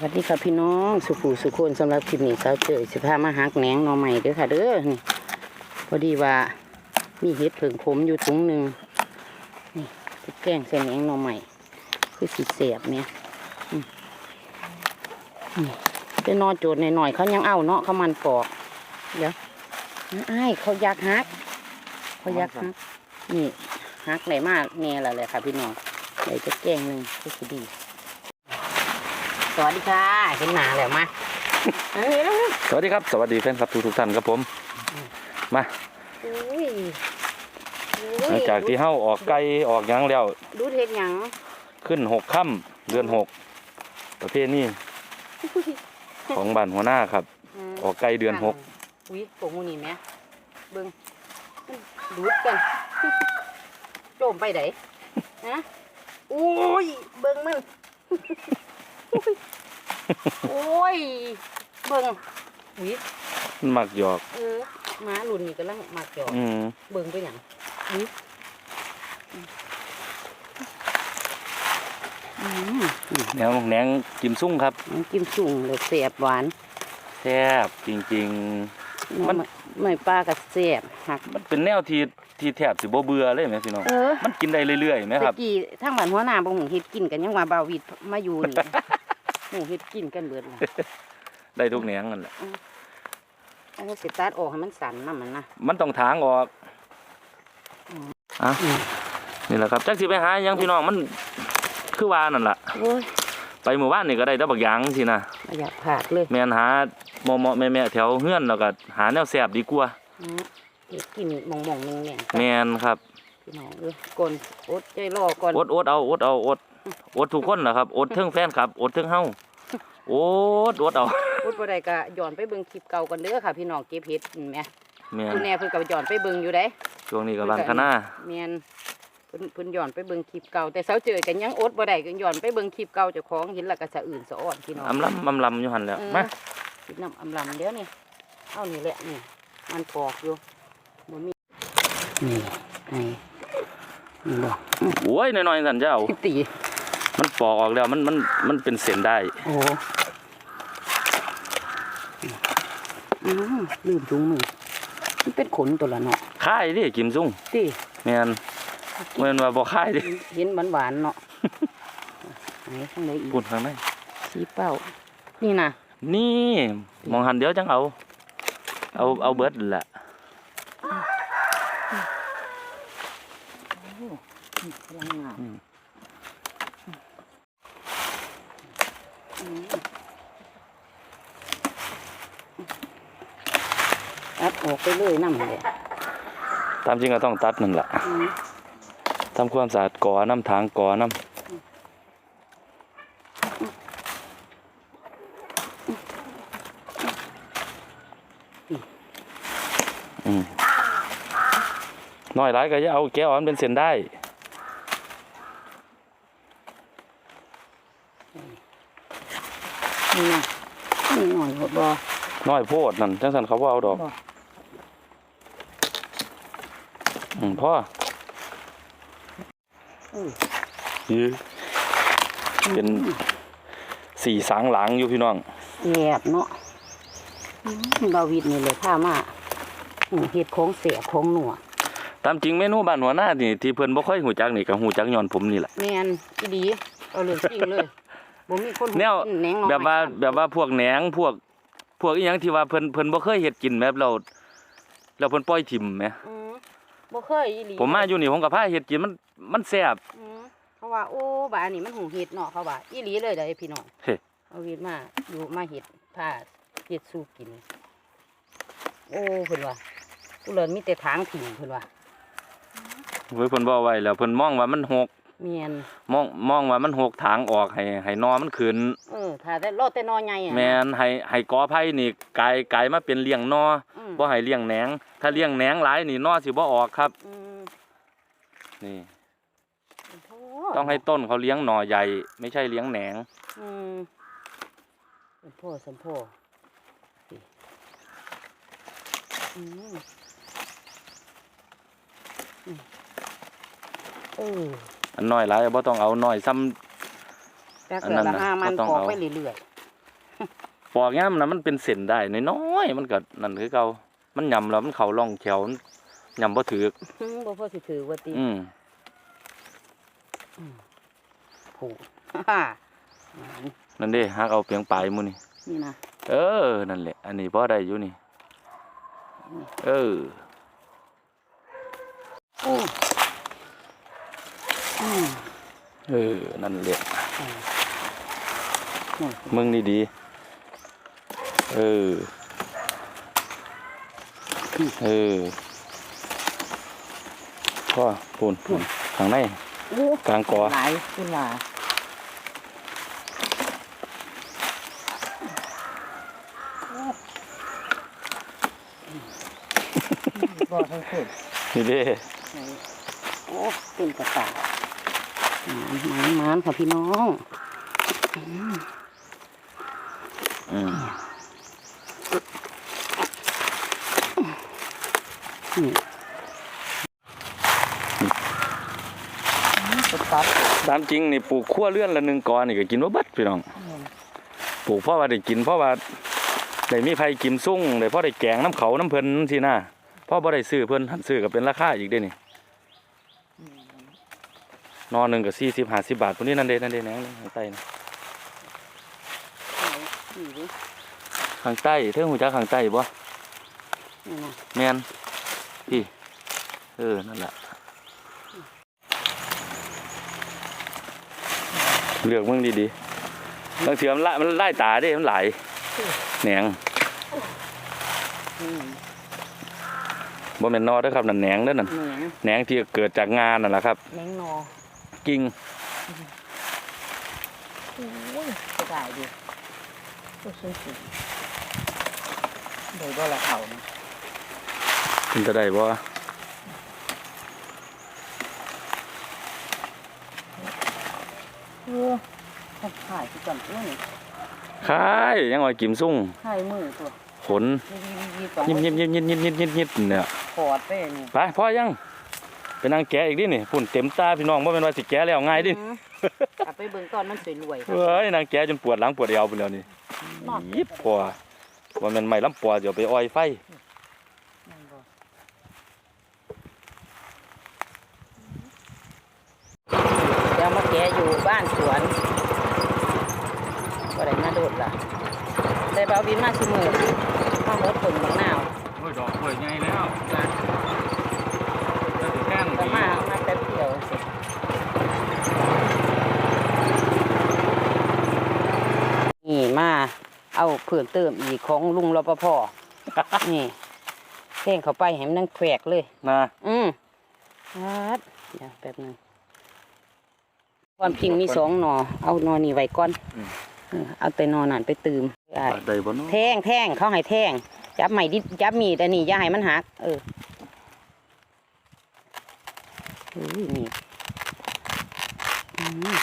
สวัสดีค่ะพี่น้องสุภูสุคนสำหรับคลิปนี้สาวเจอสิพามาหักแหนงหน่อใหม่เด้อค่ะเด้อนี่พอดีว่ามีเห็ดเผิงขมอยู่ถุงหนึ่งนี่แกงใส่แหนงหน่อใหม่คือสีเสียบเนี่ยอืมนี่เป็นนอโจดหน่อยๆเขายังเอาเนาะเขามันปอกเดี๋ยวอ้ายเขาอยากหักเขาอยากหักนี่หักไหนมากแน่ละเลยค่ะพี่น้องเดี๋ยวจะแกงหนึ่งคือสิดี สวัสดีค่ะเห็นหนาแล้วมาเอ้ยแล้วสวัสดีครับ สวัสดีแฟนคลับทุกทุกๆท่านครับผม มาอุ้ยหลังจากที่เฮ้าออกไกลออกหยังแล้วดูเห็ดหยังขึ้นหกค่ำเดือนหกประเภทนี้ของบ้านหัวหน้าครับมออกไกลเดือนหกอุ้ยโป่งมูนี่แม่เบิ่งดูดกันโจมไปไหนฮะโอ้ยเบิ่งมัน โอ้ย เบิ่งอุ้ยมันมักหยอก เออหม้ารุ่นนี้กำลังมากจอกอืมเบิ่งไปหยังอุ้ยอืมแนวแหนงกิมซุ่งครับน้ำจิ้มสุ่งเลยเสียบหวานแซ่บจริง มัมันนไม่ปลากับเสียบหัก ๆ มันเป็นแนวที่ที่แทบสิบ่เบื่อเลยไหมพี่น้อง เออมันกินได้เรื่อยๆไหมคตะรับ กี้ทั้งบ้านหัวหน้าบ่หงเฮ็ดกินกันยังว่าบาวิดมาอยู่นี่ หงเฮ็ดกินกันเบิดล่ะได้ทุกแหนงนั่นแหละอันนี้สิตัดออกให้มันสั่นนำมันนะมันต้องถางออกอะอืมนี่แหละครับจักสิไปหาหยังพี่น้องมันคือว่านั่นล่ะโอ้ยไปหมู่บ้านนี่ก็ได้แต่บักหยางสินะบ่อยากผากเลยแม่นหาเหมาะๆแม่ๆแถวเฮือนแล้วก็หาแนวแซ่บดีกว่าอืมเฮ็ดกินหม่องๆนึงแม่นแม่นครับพี่น้องเอ้ยก่อนอดใจรอก่อนอดอดเอาอดเอาอด อดทุกคนนะครับอดเทิงแฟนครับอดเทิงเฮาอดอดเอาอดบ่ได้ก็ย้อนไปเบิ่งคลิปเก่ากันเด้อค่ะ พี่น้องเก็บเฮ็ดนี่แหม่แม่นคุณแน่เพิ่นก็ย้อนไปเบิ่งอยู่เด้ช่วงนี้ก็บ้านคณะแม่นเพิ่นเพิ่นย้อนไปเบิ่งคลิปเก่าแต่เสาเจอกันยังอดบ่ได้ก็ย้อนไปเบิ่งคลิปเก่าเจ้าของเห็นแล้วก็สะอื่นสะอ่อนพี่น้องอำลำอำลำอยู่หั่นแหล้วเออมาคิดน้ำอำลำเดี๋ยวนี่เอานี่แหละนี่มันปอกอยู่บ่มีนี่นี่นี่บ่โอ้ยน้อยๆสั่นเจ้าตี มันปอกออกแล้วมันมันมันเป็นเส้นได้ โอ้อืมลืมถุงมือมันเป็นขนตัวละเนาะค่ายดิกิมซุ่งติแม่นแม่นว่าบ่ค่ายดิเห็นหวานๆเนาะไหนข้างในอีกพูดข้างในสีเป้า นี่นะนี่มองหันเดี๋ยวจังเอา เอาเอาเบิดแหละกำลังงาม อืม อืม อัดออกไปเลยน้ำเลยตามจริงก็ต้องตัดนั่นแหละอืมทำความสะอาดก่อน้ำทางก่อน้ำอืมน้อยหลายก็จะเอาแก้วมันเป็นเส้นได้นี่นะนี่หน่อยบ่บ่น้อยโพดนั่นจังสันเขาว่าเอาดอก บ่ อืมพ่ออือยือเป็นสี่สางหลังอยู่พี่น้องแยบเนาะอืมบาวิดนี่เลยพามาอืมเฮ็ดของเสียของหนัวตามจริงเมนูบ้านหัวหน้านี่ที่เพิ่นบ่ค่อยหูจักนี่ก็หูจักย้อนผมนี่แหละแม่นอีดีเอาเลยจริงเลยบ่มีคนแนวกิแหนงหน่อแบบว่าไม้แบบว่าพวกแหนงพวก พวกอีหยังที่ว่าเพิ่นเพิ่นบ่เคยเฮ็ดกินแบบเราแล้วเพิ่นปล่อยถิ่มแหมอืม บ่เคยอีหลีผมมาอยู่นี่ผมก็พาเฮ็ดกินมันมันแซ่บ อืมเขาว่าโอ้บาอันนี้มันหูเห็ดเนาะเขาว่าอีหลีเลยเด้อพี่น้องเฮ้ เอาเห็ดมาอยู่มาเห็ดผ้าเห็ดสู้กิน โอ้เพิ่นว่ากูเลยมีแต่ทางถิ่งเพิ่นว่าเฮ้ยเพิ่นบ่เอาไว้แล้วเพิ่นมองว่ามันหก เมียนมองมองว่ามันหกทางออกให้ให้นอมันขึ้นเออถ้าได้รอดแต่นอใหญ่อะแม่นให้ให้กอไผ่นี่กลายกลายมาเป็นเลี้ยงนออืมบ่ให้เลี้ยงแหนง ถ้าเลี้ยงแหนงหลายนี่นอสิบ่ออกครับอืมนี่โอ้ต้องให้ต้นเขาเลี้ยงหน่อใหญ่ ไม่ใช่เลี้ยงแหนงอืมสมโพอสมโพอสิอืมอืมเออ อันน้อยหลายบ่ต้องเอาน้อยซ้ำจักอันเดืนั้อนนละน่ะห้ามันบ่ต้องปอกเอาไปเรื่อยปอกย่ามนะมันเป็นเส้นได้น้อยๆมันก็นั่นคือเก่ามันยำแล้วมันเข้าร่องแขวมันยำบ่ถือกอืมบ่พอสิถือว่าติอืมผูกฮ่านั่นเด้ฮักเอาเพียงปลายมือนี่นี่นะเออ นั่นแหละ อันนี้พอได้อยู่นี่ เออ โอ้อืม เออ นั่นแหละนี่มึงนี่ดีๆเออ เออพ่อปูนปูนข้างในโอ้กลางกอหลายขึ้นว่าบ่ให้ขึ้นนี่เด้โอ้เป็นกระต่าย หมานหมานหมานค่ะพี่น้องอืมนี่กระตัดตามจริงนี่ปลูกขั้วเลื่อนละหนึ่งกอนี่ก็กินว่าบัดพี่น้องปลูกเพราะว่าได้กินเพราะว่าได้มีไผกิมซุ่งได้เพราะได้แกงน้ำเขาน้ำเพิ่นสินะเพราะบ่ได้ซื้อเพิ่นหันซื้อก็เป็นราคาอีกเด้นี่ นอหนึ่งก็สี่สิบห้าสิบบาทพวกนี้นั่นเด้นั่นเด้แหนงนี่ข้างใต้นี่นี่ดิข้างใต้เท่งหูจักข้างใต้บ่นี่นะแมนพี่เออ นั่นแหละเลือกมึงดีๆบางเทีมันละมันไล่ตาเด้มันไหลายแหนงนี่บ่แม่นนอเด้อครับนั่นแหนงเด้อนั่นเหนียงแหนงที่เกิดจากงานนั่นแหละครับแมงนอ กิ่งโอ้ยกระดายดิโอ้ยสวยๆได้บ่ละเขานี่กินจะได้บ่เออขายที่กัอนตัวนี่คายยังไงกิมซุ่งขายมือตัวขนยิบยิบมยิ้มยิ้มยิ้ยิ้ยิ้ยิ้เนี่ยปอดไปนี่ ไปพอยัง ไปนั่งแกะอีกดินี่พุ่นเต็มตาพี่น้องบ่แม่นว่าสิแกะแล้วง่ายดิอืมกลับไปเบิ่งตอนมันสวยรวยครับเอ้ยนั่งแกะจนปวดหลังปวดเอวไปแล้วนี่นอนยิบพอว่าแม่นไม้ลำปอเดี๋ยวไปอ้อยไฟนั่นบ่เดี๋ยวมาแกะอยู่บ้านสวนก็ได้มาโดดล่ะได้เบาบินมาสิมือมาหมดต้นมะนาวโอ้ยดอกกล้วยใหญ่แล้ว จะสิแกล้งก็มามาแป๊บเดียวสินี่มาเอาเพิ่มเติมอีกของลุงรปภนี่เพ่งเข้าไปให้มันนั่งแขวกเลย นะอืมครับเดี๋ยวแป๊บหนึงความจริงมีสองหนอ เอาหนอนี่ไว้ก่อนเออเอาแต่หนอนั่นไปตืมได้ ได้บ่เนาะแท่งแท่งเขาให้แท่งจับใหม่ดิจับมีดอันนี้อย่าให้มันหักเออเฮ้ยนี่อืม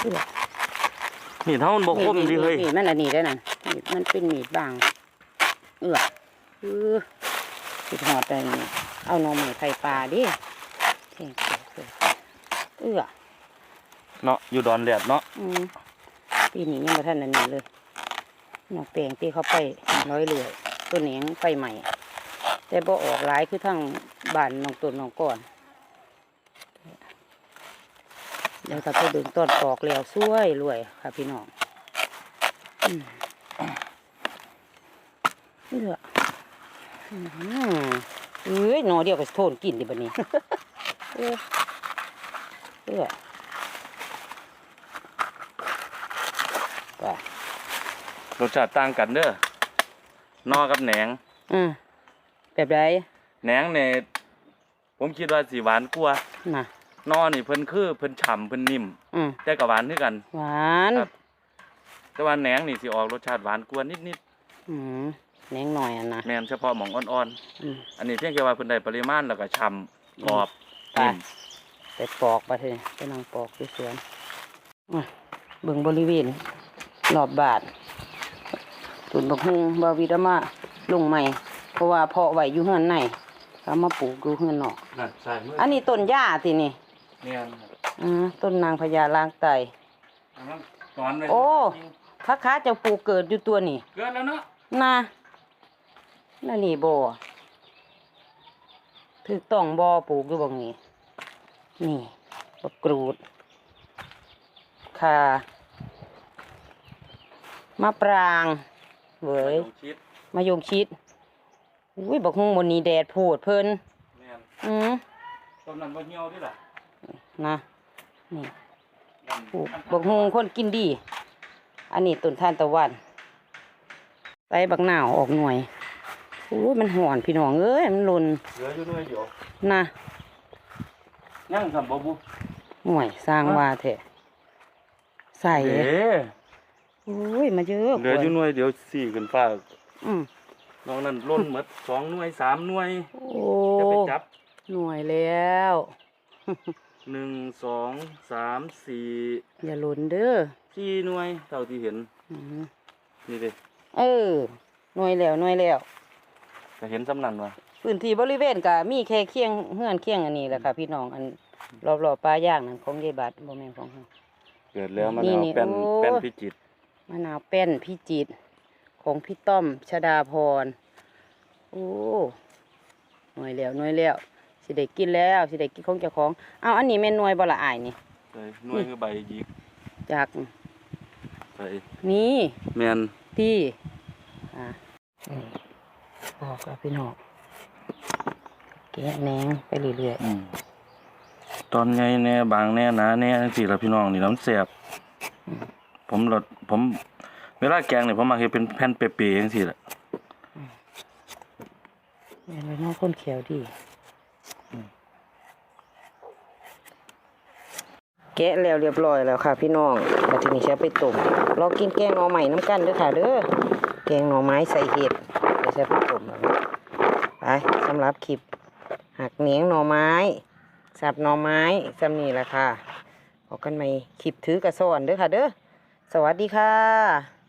เอื้อนี่เท่ามันบ่คมดีเฮ้ยมีดมันอันนี้ได้อนั่นมีดมันเป็นมีดบาง เอื้อเออสิหอดได้นี่เอาหนอหมูไข่ปลาดิแท่งเอื้อเนาะอยู่ดอนแดดเนาะอืมปีนี้ยังบ่ทันอันนี้เลยนอกแปลงที่เขาไปร้อยเรื่อยตัวเหนียงไฟใหม่ แต่บ่ออกหลายคือทั้งบ้านน้องต้นน้องก่อน เดี๋ยวถ้าไปเดินต้นปอกแล้วสวยรวยค่ะพี่น้องอืมนี่เหรออืมเอ้ยหนอเดียวก็โทนกินดิบัดนี้เออเออไปรสชาติต่างกันเด้อนอกับแหนงอืมแบบไรแหนงเนี่ยผมคิดว่าสิหวานกว่าน่ะ นอนี่เพิ่นคือเพิ่นฉ่ำเพิ่นนิ่ม อืมแต่ก็หวานคือกัน หวานครับ แต่ว่าแหนงนี่สิออกรสชาติหวานกว่านิดอืมแหนงหน่อยอะนะๆแม่นเฉพาะหม่องอ่อนอืม ๆ อันนี้เพียงแค่ว่าเพิ่นได้ปริมาณแล้วก็ฉ่ำกรอบไป นิ่มไปปอกไปเถอะไปนั่งปอกที่สวนอะเบิ่งบริเวณรอบบาทตุนบักฮุงบาวิดามาลงใหม่ เพราะว่าเพาะไว้อยู่เฮือนในเอามาปลูกอยู่เฮือนนอก นั่นใช่มืออันนี้ต้นหญ้าตินี่ แม่นครับอืมต้นนางพญาล้างไต อันนั้นตอนไว้โอ้ค้าค้าๆเจะปลูกเกิดอยู่ตัวนี่เกินแล้วเนาะนะนั่นนี่บ่ถูกต้องบ่ปลูกอยู่บ่นี่นี่บักกรูดค่ะมะปรางเว้ยชิดมะยงชิด อุ้ยบักฮุงบนนี้แดดโพดเพิ่นแม่นอืมต้นนั้นบ่เหี่ยวดิล่ะ นะนี่ปลูกบักฮุงคนกินดี อันนี้ต้นทานตะวันใส่บักหนาวออกหน่วยอุ้ยมันห่อนพี่น้องเอ้ยมันหลนเหลืออยู่ด้วยเดียวนะยังทำบ่บุห่วยสร้างว่าแท้ใส่เด้อุ้ยมาเยอะเหลืออยู่หน่วยเดียวสี่ขึ้นฟ้าอืมน้องนั่นล้นหมดสองหน่วยสามหน่วยโอ้จะไปจับหน่วยแล้ว หนึ่งสองสามสี่อย่าหล่นเด้อสี่หน่วยเท่าที่เห็นอืมนี่เด้เออหน่วยแล้วหน่วยแล้ว จะเห็นสำนันวะพื้นที่บริเวณก็มีแค่เคียงเฮือนเคียงอันนี้แหละค่ะพี่น้องอันรอบๆปลาย่างนั่นของยายบัดบ่แม่นของเฮา เกิดแล้วมันนี่เอานี่แป้นโอ้แป้นพิจิตรมะนาวแป้นพี่จิตรของพี่ต้อมชดาพร โอ้หน่วยแล้วหน่วยแล้ว สิได้กินแล้วสิได้กินของเจ้าของเอาอันนี้แม่นหน่วยบ่ละอายนี่ใส่หน่วยคือใบหยิกจากใส่นี่แมนที่อะนี่ออกแล้วพี่น้องแกะแหนงไปเรื่อยอืมตอนไงแน่บางแน่หนาแน่จังซี่ล่ะพี่น้องนี่น้ำแสบผมรสผมเวลาแกงเนี่ยผมมักเฮ็ดเป็นแผ่นเปรี้ยๆจังซี่ล่ะๆแม่นไว้น้องคนเขียวดี แกะแล้วเรียบร้อยแล้วค่ะ พี่น้องมาทีนี้ใช้ไปตุ่มเรากินแกงหน่อใหม่น้ำกันเด้อค่ะเด้อแกงหน่อไม้ใส่เห็ดเดี๋ยวใช้ไปตุ่มแล้วไปสำหรับคลิปหักเนียงหน่อไม้สับหน่อไม้จำนี่แหละค่ะพบกันใหม่คลิปถือกระสอนเด้อค่ะเด้อสวัสดีค่ะ